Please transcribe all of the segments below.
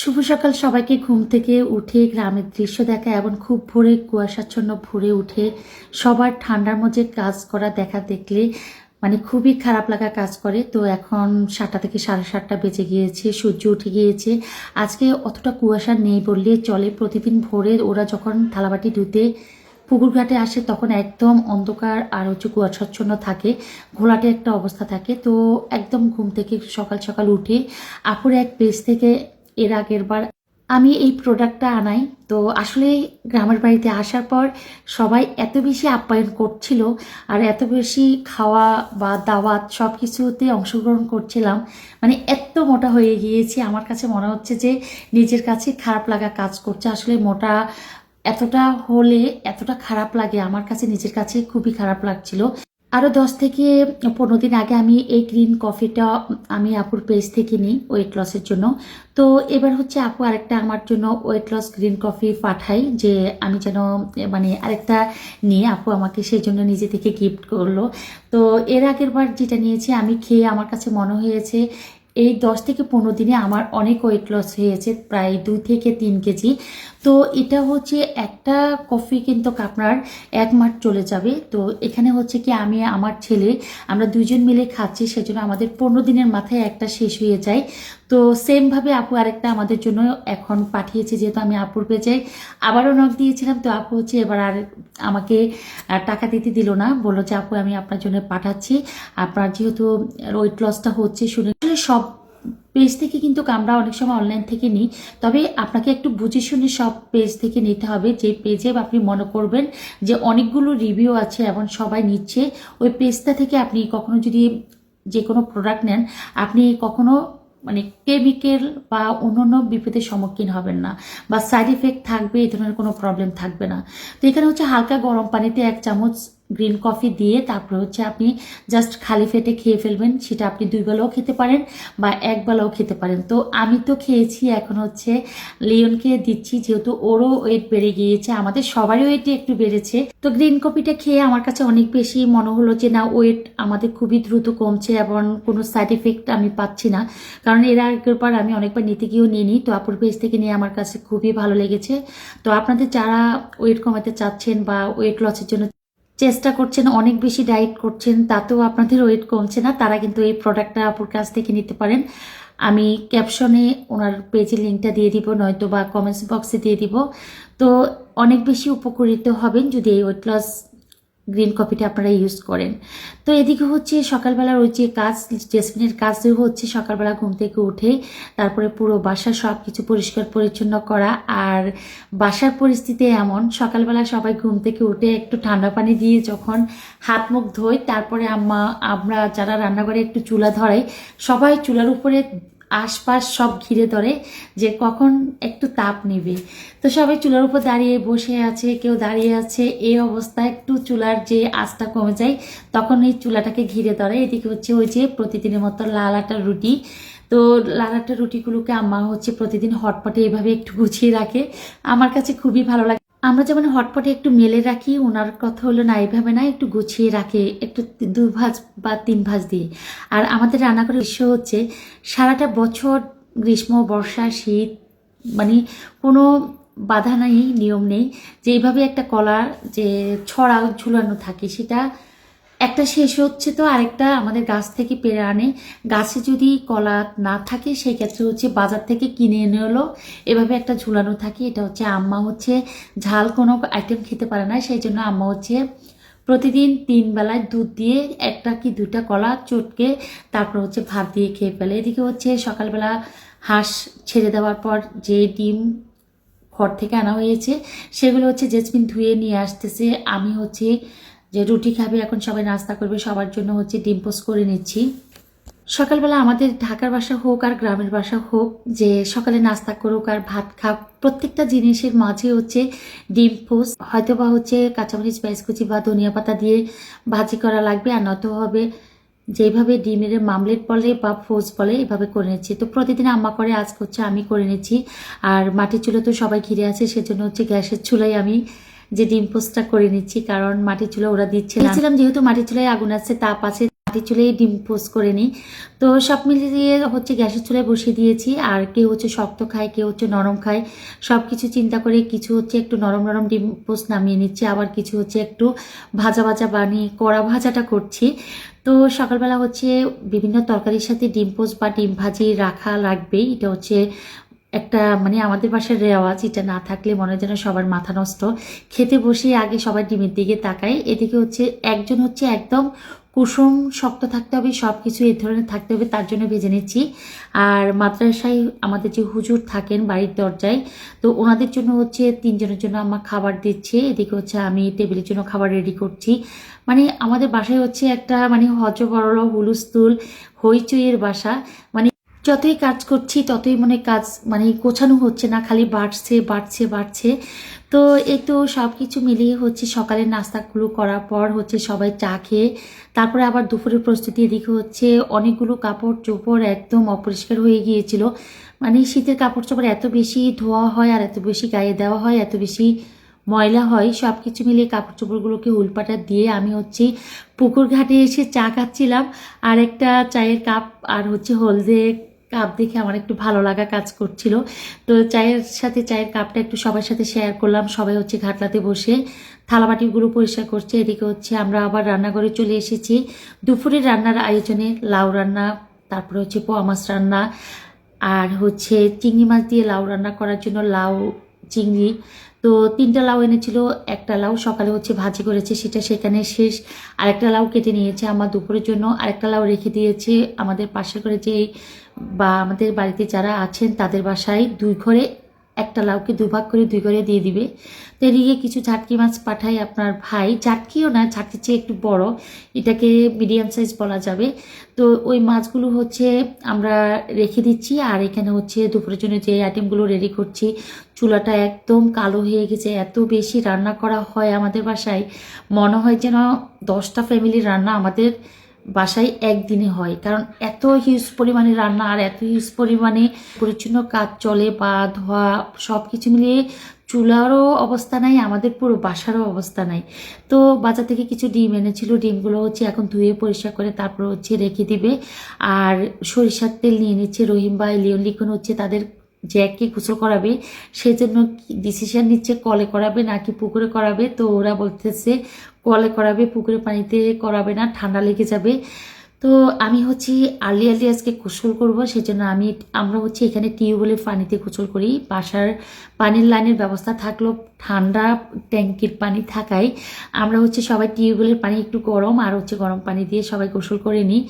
শুভ সকাল সবাইকে। ঘুম থেকে উঠে গ্রামের দৃশ্য দেখা এবং খুব ভোরে কুয়াশাচ্ছন্ন ভোরে উঠে সবার ঠান্ডার মধ্যে কাজ করা দেখা দেখলে মানে খুবই খারাপ লাগা কাজ করে। তো এখন সাতটা থেকে সাড়ে সাতটা বেজে গিয়েছে, সূর্য উঠে গিয়েছে। আজকে অতটা কুয়াশা নেই বললে চলে। প্রতিদিন ভোরে ওরা যখন থালাবাটি ধুতে পুকুর ঘাটে আসে তখন একদম অন্ধকার আর হচ্ছে কুয়াশাচ্ছন্ন থাকে, ঘোলাটে একটা অবস্থা থাকে। তো একদম ঘুম থেকে সকাল সকাল উঠে আপুর এক পেজ থেকে এর আগের বার আমি এই প্রোডাক্টটা আনাই। তো আসলে গ্রামের বাড়িতে আসার পর সবাই এত বেশি আপ্যায়ন করছিল আর এত বেশি খাওয়া বা দাওয়াত সব কিছুতে অংশগ্রহণ করছিলাম। মানে এত মোটা হয়ে গিয়েছি, আমার কাছে মনে হচ্ছে যে নিজের কাছে খারাপ লাগা কাজ করছে। আসলে মোটা এতটা হলে এতটা খারাপ লাগে, আমার কাছে নিজের কাছে খুবই খারাপ লাগছিল। আরও দশ থেকে পনেরো দিন আগে আমি এই গ্রিন কফিটা আমি আপুর পেজ থেকে নিই ওয়েট লসের জন্য। তো এবার হচ্ছে আপু আরেকটা আমার জন্য ওয়েট লস গ্রিন কফি পাঠাই যে আমি যেন মানে আরেকটা নিয়ে আপু আমাকে সেই জন্য নিজে থেকে গিফট করল। তো এর আগের বার যেটা নিয়েছি, আমি খেয়ে আমার কাছে মনে হয়েছে এই দশ থেকে পনেরো দিনে আমার অনেক ওয়েট লস হয়েছে, প্রায় দুই থেকে তিন কেজি। তো এটা হচ্ছে একটা কফি কিন্তু আপনার এক মাস চলে যাবে। তো এখানে হচ্ছে কি আমি, আমার ছেলে, আমরা দুজন মিলে খাচ্ছি, সেজন্য আমাদের পনেরো দিনের মাথায় একটা শেষ হয়ে যায়। তো সেমভাবে আপু আরেকটা আমাদের জন্য এখন পাঠিয়েছে, যেহেতু আমি আপুর পেয়েছাই আবারও নখ দিয়েছিলাম, তো আপু হচ্ছে এবার আর আমাকে টাকা দিতে দিল না। বলল যে, আপু, আমি আপনার জন্য পাঠাচ্ছি। আপনার যেহেতু ওয়েট লসটা হচ্ছে, শুনে সব পেজ থেকে কিন্তু আমরা অনেক সময় অনলাইন থেকে নিই। তবে আপনাকে একটু বুঝে শুনে সব পেজ থেকে নিতে হবে। যে পেজে আপনি মনে করবেন যে অনেকগুলো রিভিউ আছে এবং সবাই নিচ্ছে। ওই পেজটা থেকে আপনি কখনো যদি যে কোনো প্রোডাক্ট নেন, আপনি কখনো মানে কেমিক্যাল বা অন্যান্য বিপদের সম্মুখীন হবেন না বা সাইড ইফেক্ট থাকবে এই ধরনের কোনো প্রবলেম থাকবে না। তো এখানে হচ্ছে হালকা গরম পানিতে এক চামচ গ্রিন কফি দিয়ে তারপরে হচ্ছে আপনি জাস্ট খালি পেটে খেয়ে ফেলবেন, সেটা আপনি দুই বেলাও খেতে পারেন বা এক বেলাও খেতে পারেন। তো আমি তো খেয়েছি, এখন হচ্ছে লিওনকে দিচ্ছি, যেহেতু ওরও ওয়েট বেড়ে গিয়েছে, আমাদের সবারই ওয়েটই একটু বেড়েছে। তো গ্রিন কফিটা খেয়ে আমার কাছে অনেক বেশি মনে হলো যে, না ওয়েট আমাদের খুবই দ্রুত কমছে এবং কোনো সাইড ইফেক্ট আমি পাচ্ছি না। কারণ এর আগের আমি অনেকবার নিতে গিয়েও নিয়ে নিই তো আপুর পেজ থেকে নিয়ে আমার কাছে খুবই ভালো লেগেছে। তো আপনাদের যারা ওয়েট কমাতে চাচ্ছেন বা ওয়েট লসের জন্য চেষ্টা করছেন, অনেক বেশি ডায়েট করছেন, তাতেও আপনাদের ওয়েট কমছে না, তারা কিন্তু এই প্রোডাক্টটা আপুর কাছ থেকে নিতে পারেন। আমি ক্যাপশনে ওনার পেজের লিঙ্কটা দিয়ে দিব, নয়তো বা কমেন্টস বক্সে দিয়ে দিব। তো অনেক বেশি উপকৃত হবেন যদি এই ওয়েট লস গ্রিন কফিটা আপনারা ইউজ করেন। তো এদিকে হচ্ছে সকালবেলার ওই যে কাজ, জেসমিনের কাজ হচ্ছে সকালবেলা ঘুম থেকে উঠে, তারপরে পুরো বাসা সব কিছু পরিষ্কার পরিচ্ছন্ন করা। আর বাসার পরিস্থিতি এমন, সকালবেলা সবাই ঘুম থেকে উঠে একটু ঠান্ডা পানি দিয়ে যখন হাত মুখ ধোই তারপরে আম্মা, আমরা যারা রান্নাঘরে একটু চুলা ধরাই, সবাই চুলার উপরে আশপাশ সব ঘিরে ধরে যে কখন একটু তাপ নেবে। তো সবাই চুলার উপর দাঁড়িয়ে বসে আছে, কেউ দাঁড়িয়ে আছে, এই অবস্থায় একটু চুলার যে আঁচটা কমে যায়, তখন এই চুলাটাকে ঘিরে ধরে। এদিকে হচ্ছে ওই যে প্রতিদিনের মতো লাল আটা রুটি। তো লাল আটা রুটিগুলোকে আম্মা হচ্ছে প্রতিদিন হটপটে এভাবে একটু গুছিয়ে রাখে। আমার কাছে খুবই ভালো লাগে। আমরা যেমন হটপটে একটু মেলে রাখি, ওনার কথা হলো না, এইভাবে না, একটু গুছিয়ে রাখে, একটু দু ভাজ বা তিন ভাজ দিয়ে। আর আমাদের রান্না করার দৃশ্য হচ্ছে সারাটা বছর গ্রীষ্ম, বর্ষা, শীত মানে কোনো বাধা নেই, নিয়ম নেই, যে এইভাবে একটা কলা যে ছড়া ঝুলানো থাকে, সেটা একটা শেষ হচ্ছে তো আরেকটা আমাদের গাছ থেকে পেরে আনে। গাছে যদি কলা না থাকে, সেই ক্ষেত্রে হচ্ছে বাজার থেকে কিনে এনে হলো। এভাবে একটা ঝুলানো থাকে। এটা হচ্ছে আম্মা হচ্ছে ঝাল কোনো আইটেম খেতে পারে না। সেই জন্য আম্মা হচ্ছে প্রতিদিন তিন বেলায় দুধ দিয়ে একটা কি দুটা কলা চটকে তারপর হচ্ছে ভাত দিয়ে খেয়ে ফেলে। এদিকে হচ্ছে সকালবেলা হাঁস ছেড়ে দেওয়ার পর যে ডিম ঘর থেকে আনা হয়েছে, সেগুলো হচ্ছে জেসমিন ধুয়ে নিয়ে আসতেছে। আমি হচ্ছে যে রুটি খাবে, এখন সবাই নাস্তা করবে, সবার জন্য হচ্ছে ডিম পোস্ট করে নিচ্ছি। সকালবেলা আমাদের ঢাকার বাসা হোক আর গ্রামের বাসা হোক, যে সকালে নাস্তা করুক আর ভাত খাক, প্রত্যেকটা জিনিসের মাঝে হচ্ছে ডিম পোস্ট হয়তো বা হচ্ছে কাঁচামরিচ পেঁয়াজ কুচি বা ধনিয়া পাতা দিয়ে ভাজি করা লাগবে আর নয়তো হবে যেভাবে ডিমের মামলেট বলে বা ফোজ বলে, এভাবে করে নিচ্ছি। তো প্রতিদিন আম্মা করে, আজকে হচ্ছে আমি করে নিচ্ছি। আর মাটির চুলো তো সবাই ঘিরে আছে, সেজন্য হচ্ছে গ্যাসের চুলাই আমি যে ডিম পোস্টটা করে নিচ্ছি, কারণ মাটির চুলো ওরা দিচ্ছে না। দিচ্ছিলাম যেহেতু মাটির চুলায় আগুন আছে তাপ আছে মাটি চুলেই ডিম পোস্ট করে নিই। তো সব মিলিয়ে হচ্ছে গ্যাসের চুলায় বসিয়ে দিয়েছি, আর কেউ হচ্ছে শক্ত খায়, কেউ হচ্ছে নরম খায়। সব কিছু চিন্তা করে কিছু হচ্ছে একটু নরম নরম ডিম পোস্ট নামিয়ে নিচ্ছি, আবার কিছু হচ্ছে একটু ভাজা ভাজা বানিয়ে কড়া ভাজাটা করছি। তো সকালবেলা হচ্ছে বিভিন্ন তরকারির সাথে ডিম পোস্ট বা ডিম ভাজি রাখা লাগবেই। এটা হচ্ছে একটা মানে আমাদের বাসার রেওয়াজ, এটা না থাকলে মনে যেন সবার মাথা নষ্ট। খেতে বসে আগে সবাই ডিমের দিকে তাকায়। এদিকে হচ্ছে একজন হচ্ছে একদম কুসুম, শক্ত থাকতে হবে সব কিছু এ ধরনের থাকতে হবে, তার জন্য ভেজে নিচ্ছি। আর মাদ্রাসায় আমাদের যে হুজুর থাকেন বাড়ির দরজায়, তো ওনাদের জন্য হচ্ছে তিনজনের জন্য আমার খাবার দিচ্ছে। এদিকে হচ্ছে আমি টেবিলের জন্য খাবার রেডি করছি। মানে আমাদের বাসায় হচ্ছে একটা মানে হজবরল হুলুস্তুল হইচইয়ের বাসা। মানে যতই কাজ করছি, ততই মনে কাজ মানে গোছানো হচ্ছে না, খালি বাড়ছে বাড়ছে বাড়ছে। তো এই তো সব কিছু মিলিয়ে হচ্ছে সকালের নাস্তাগুলো করার পর হচ্ছে সবাই চা খেয়ে, তারপরে আবার দুপুরের প্রস্তুতি এদিকে হচ্ছে অনেকগুলো কাপড় চোপড় একদম অপরিষ্কার হয়ে গিয়েছিল। মানে শীতের কাপড় চোপড় এত বেশি ধোয়া হয় আর এত বেশি গায়ে দেওয়া হয়, এত বেশি ময়লা হয় সব কিছু মিলিয়ে কাপড় চোপড়গুলোকে উল্পাটা দিয়ে আমি হচ্ছে পুকুর ঘাটে এসে চা খাচ্ছিলাম। আর একটা চায়ের কাপ আর হচ্ছে হলদে কাপ দেখে আমার একটু ভালো লাগা কাজ করছিল। তো চায়ের সাথে, চায়ের কাপটা একটু সবার সাথে শেয়ার করলাম। সবাই হচ্ছে ঘাটলাতে বসে থালাবাটিগুলো পরিষ্কার করছে। এদিকে হচ্ছে আমরা আবার রান্নাঘরে চলে এসেছি। দুপুরের রান্নার আয়োজনে লাউ রান্না, তারপরে হচ্ছে পোয়া মাছ রান্না, আর হচ্ছে চিংড়ি মাছ দিয়ে লাউ রান্না করার জন্য লাউ চিংড়ি। তো তিনটা লাউ এনেছিল, একটা লাউ সকালে হচ্ছে ভাজি করেছে, সেটা সেখানে শেষ। আরেকটা লাউ কেটে নিয়েছে আমার দুপুরের জন্য, আরেকটা লাউ রেখে দিয়েছে আমাদের পাশে করে যে বা আমাদের বাড়িতে যারা আছেন তাদের বাসায় দুই ঘরে একটা লাউকে দুভাগ করে দুই করে দিয়ে দিবে। তো এদিকে কিছু ঝাটকি মাছ পাঠায় আপনার ভাই। ঝাটকিও না ঝাটকির চেয়ে একটু বড়। এটাকে মিডিয়াম সাইজ বলা যাবে। তো ওই মাছগুলো হচ্ছে আমরা রেখে দিচ্ছি। আর এখানে হচ্ছে দুপুরের জন্য যে আইটেমগুলো রেডি করছি, চুলাটা একদম কালো হয়ে গেছে। এত বেশি রান্না করা হয় আমাদের বাসায়। মনে হয় যেন দশটা ফ্যামিলির রান্না আমাদের বাসায় একদিনে হয়। কারণ এত হিউজ পরিমাণে রান্না আর এত হিউজ পরিমাণে পরিচ্ছন্ন কাজ চলে বা ধোয়া সব কিছু মিলিয়ে চুলারও অবস্থা নাই, আমাদের পুরো বাসারও অবস্থা নাই। তো বাজার থেকে কিছু ডিম এনেছিল, ডিমগুলো হচ্ছে এখন ধুয়ে পরিষ্কার করে তারপর হচ্ছে রেখে দিবে। আর সরিষার তেল নিয়ে নিচ্ছে রহিম বা লিওন লিখন হচ্ছে তাদের জ্যাককে গোসল করাবে, সেজন্য ডিসিশন নিচ্ছে, কলে করাবে নাকি পুকুরে করাবে? তো ওরা বলতেছে, কলে করাবে, পুকুরে পানিতে করাবে না, ঠান্ডা লেগে যাবে। তো আমি হচ্ছে আর্লি আর্লি আজকে গোসল করব, সেজন্য আমি, আমরা হচ্ছে এখানে টিউবওয়েলের পানিতে গোসল করি। বাসার পানির লাইনের ব্যবস্থা থাকলেও ঠান্ডা ট্যাঙ্কির পানি থাকায়। আমরা হচ্ছে সবাই টিউবওয়েলের পানি একটু গরম, আর হচ্ছে গরম পানি দিয়ে সবাই গোসল করে নিই।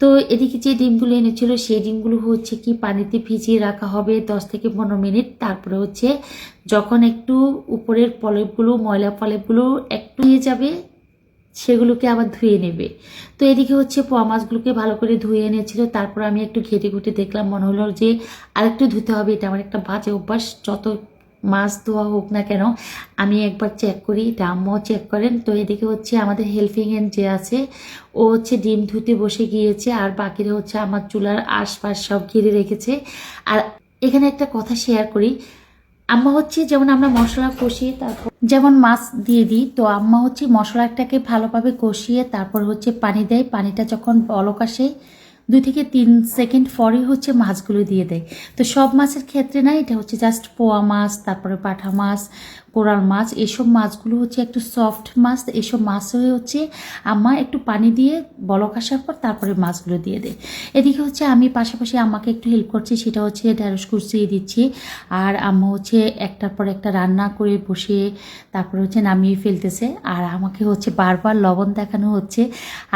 তো এদিকে যে ডিমগুলো এনেছিল, সেই ডিমগুলো হচ্ছে কি পানিতে ভিজিয়ে রাখা হবে দশ থেকে পনেরো মিনিট। তারপরে হচ্ছে যখন একটু উপরের পলেপগুলো, ময়লা পলেপগুলো একটু নিয়ে যাবে, সেগুলোকে আবার ধুয়ে নেবে। তো এদিকে হচ্ছে পোয়া মাছগুলোকে ভালো করে ধুয়ে এনেছিল। তারপর আমি একটু ঘেটে ঘুটে দেখলাম, মনে হলো যে আরেকটু ধুতে হবে। এটা আমার একটা বাজে অভ্যাস। যত মাছ ধোয়া হোক না কেন, আমি একবার চেক করি, এটা আম্মাও চেক করেন। তো এদিকে হচ্ছে আমাদের হেল্পিং হ্যান্ড যে আছে, ও হচ্ছে ডিম ধুতে বসে গিয়েছে, আর বাকিরা হচ্ছে আমার চুলার আশপাশ সব ঘিরে রেখেছে। আর এখানে একটা কথা শেয়ার করি, আম্মা হচ্ছে যেমন আমরা মশলা কষিয়ে তারপর যেমন মাছ দিয়ে দিই, তো আম্মা হচ্ছে মশলাটাকে ভালোভাবে কষিয়ে তারপর হচ্ছে পানি দেয়। পানিটা যখন বলক আসে দুই থেকে তিন সেকেন্ড পরেই হচ্ছে মাছগুলো দিয়ে দেয়। তো সব মাছের ক্ষেত্রে না, এটা হচ্ছে জাস্ট পোয়া মাছ, তারপরে পাঠা মাছ কোরাল মাছ, এসব মাছগুলো হচ্ছে একটু সফট মাছ এসব মাছ হয়ে হচ্ছে আম্মা একটু পানি দিয়ে বলক আসার পর তারপরে মাছগুলো দিয়ে দেয়। এদিকে হচ্ছে আমি পাশাপাশি আমাকে একটু হেল্প করছি, সেটা হচ্ছে ঢ্যাঁড়স কুচিয়ে দিচ্ছি। আর আম্মা হচ্ছে একটার পর একটা রান্না করে বসে তারপরে হচ্ছে নামিয়ে ফেলতেছে। আর আমাকে হচ্ছে বারবার লবণ দেখানো হচ্ছে।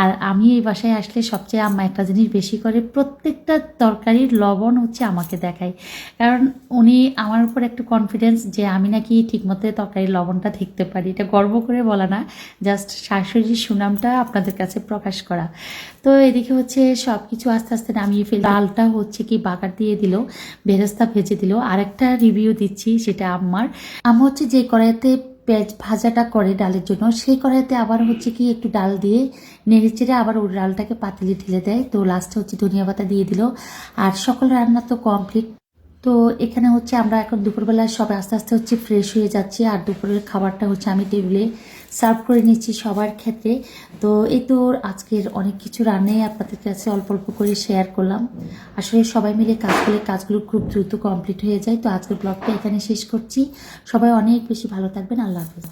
আর আমি এই বাসায় আসলে সবচেয়ে আম্মা একটা জিনিস বেশি করে, প্রত্যেকটা তরকারির লবণ হচ্ছে আমাকে দেখায়। কারণ উনি আমার উপর একটু কনফিডেন্স যে আমি নাকি ঠিকমতো তরকারির লবণটা দেখতে পারি। এটা গর্ব করে বলা না জাস্ট শাশুড়ির সুনামটা আপনাদের কাছে প্রকাশ করা। তো এদিকে হচ্ছে সব কিছু আস্তে আস্তে নামিয়ে ফেল। ডালটা হচ্ছে কি বাগার দিয়ে দিল, বেরেস্তা ভেজে দিল। আরেকটা রিভিউ দিচ্ছি, সেটা আমার আমার হচ্ছে যে কড়াইতে পেঁয়াজ ভাজাটা করে ডালের জন্য, সেই কড়াইতে আবার হচ্ছে কি একটু ডাল দিয়ে নেড়ে চেড়ে আবার ওই ডালটাকে পাতিলে ঢেলে দেয়। তো লাস্টে হচ্ছে ধনিয়া পাতা দিয়ে দিল। আর সকল রান্না তো কমপ্লিট তো এখানে হচ্ছে আমরা এখন দুপুরবেলা সবাই আস্তে আস্তে হচ্ছে ফ্রেশ হয়ে যাচ্ছি আর দুপুরের খাবারটা হচ্ছে আমি টেবিলে সার্ভ করে নিচ্ছি সবার ক্ষেত্রে। তো এই তো আজকের অনেক কিছু রান্নাই আপনাদের কাছে অল্প অল্প করে শেয়ার করলাম। আসলে সবাই মিলে কাজ করলে কাজগুলো খুব দ্রুত কমপ্লিট হয়ে যায়। তো আজকের ব্লগটা এখানে শেষ করছি। সবাই অনেক বেশি ভালো থাকবেন। আল্লাহ হাফেজ।